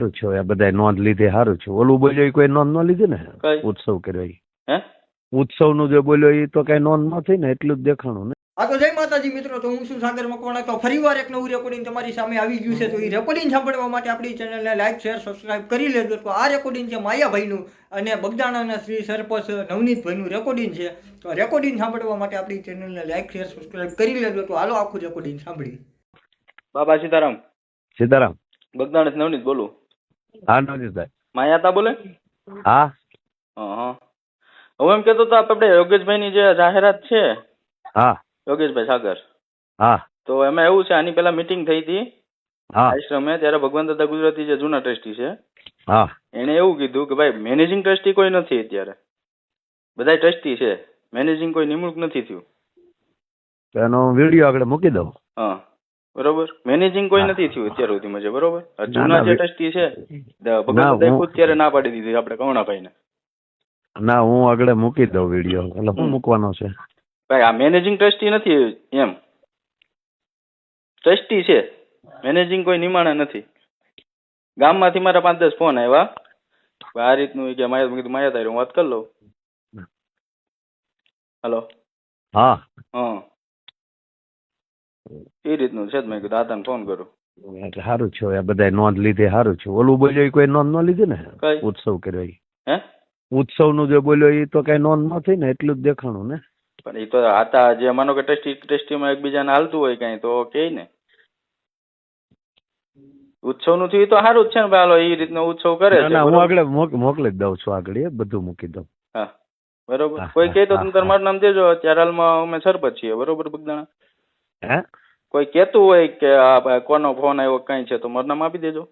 સારું છે આ બધા નોંધ લીધે સારું છે. ઓલું બોલ્યો એ કોઈ નોંધ ન લીધી ને? કઈ? ઉત્સવ કર્યો એ ઉત્સવનું જે બોલ્યો એ તો કઈ નોંધ ન થઈ ને એટલું જ દેખાણું ને? આ તો જય માતાજી મિત્રો તો હું છું સાગર મકવાણા. તો ફરીવાર એક નવું રેકોર્ડિંગ તમારી સામે આવી ગયું છે. તો એ રેકોર્ડિંગ સાંભળવા માટે આપણી ચેનલને લાઈક શેર સબસ્ક્રાઇબ કરી લેજો. તો આ રેકોર્ડિંગ છે માયાભાઈનું અને બગદાણાના શ્રી સરપંચ નવનીતભાઈનું રેકોર્ડિંગ છે. તો રેકોર્ડિંગ સાંભળવા માટે આપણી ચેનલને લાઈક શેર સબસ્ક્રાઇબ કરી લેજો. તો હાલો આખું રેકોર્ડિંગ સાંભળી બાબા સીતારામ. સીતારામ. બગદાણ નવનીત બોલું. હા નવજીતભાઈ. માયાતા બોલે? હા. હા હા એમ કેતો તો આપણે યોગેશભાઈની જે જાહેરાત છે હા. યોગેશભાઈ સાગર હા. તો એમાં એવું છે આની પેલા મીટિંગ થઈ હતી હા. આશ્રમે ત્યારે ભગવાન દાદા ગુજરાતી જે જૂના ટ્રસ્ટી છે હા. એને એવું કીધું કે ભાઈ મેનેજિંગ ટ્રસ્ટી કોઈ નથી અત્યારે. બધા ટ્રસ્ટી છે. મેનેજિંગ કોઈ નિમણૂક નથી થયું. તો એનો વીડિયો આગળ મૂકી દઉં. હા. બરોબર? મેનેજિંગ કોઈ નથી થયું અત્યાર સુધીમાં છે બરોબર? જૂના જે ટ્રસ્ટી છે ના, હું- ખુદ ત્યારે ના પાડી દીધી આપણે કરુણાભાઈને. ના હું આગળ મૂકી દઉં વીડિયો એટલે હું મૂકવાનો છે. ભાઈ આ મેનેજિંગ ટ્રસ્ટી નથી એમ. ટ્રસ્ટી છે. મેનેજિંગ કોઈ નિમાણા નથી. ગામમાંથી મારા પાંચ દસ ફોન આવ્યા. આ રીતનું કે માયા કીધું માયા તારી હું વાત કરી લઉં. હલો. હા. હા એ રીતનું છે જ મેં કીધું. આ ફોન કરું એટલે સારું છે આ બધા નોંધ લીધે સારું છે. ઓલું બોલ્યો એ કોઈ નોંધ ન લીધી ને? કઈ? ઉત્સવ કર્યો એ. હે? ઉત્સવનું જે બોલ્યો એ તો કઈ નોંધ ન થઈ ને એટલું જ દેખાણું ને? પણ એ તો હતા જે માનો કે ટેસ્ટી ટેસ્ટીમાં એકબીજાને હાલતું હોય કઈ તો કે ને? ઉત્સવનું થયું એ તો સારું જ છે ને ભાઈ. હાલો એ રીતનો ઉત્સવ કરે છે. ના હું બરોબર? આગળ મોક- મોકલી જ દઉં છું આગળ એ બધું મૂકી દઉં. હા બરોબર. હા, કોઈ કહે તો હા, તમે તારું હા. મારું નામ દેજો. અત્યારે હાલમાં અમે સરપંચ છીએ. બરોબર બગદાણા? હે? કોઈ કહેતું હોય કે આ કોનો ફોન આવ્યો, કઈ છે, તો મારું નામ આપી દેજો.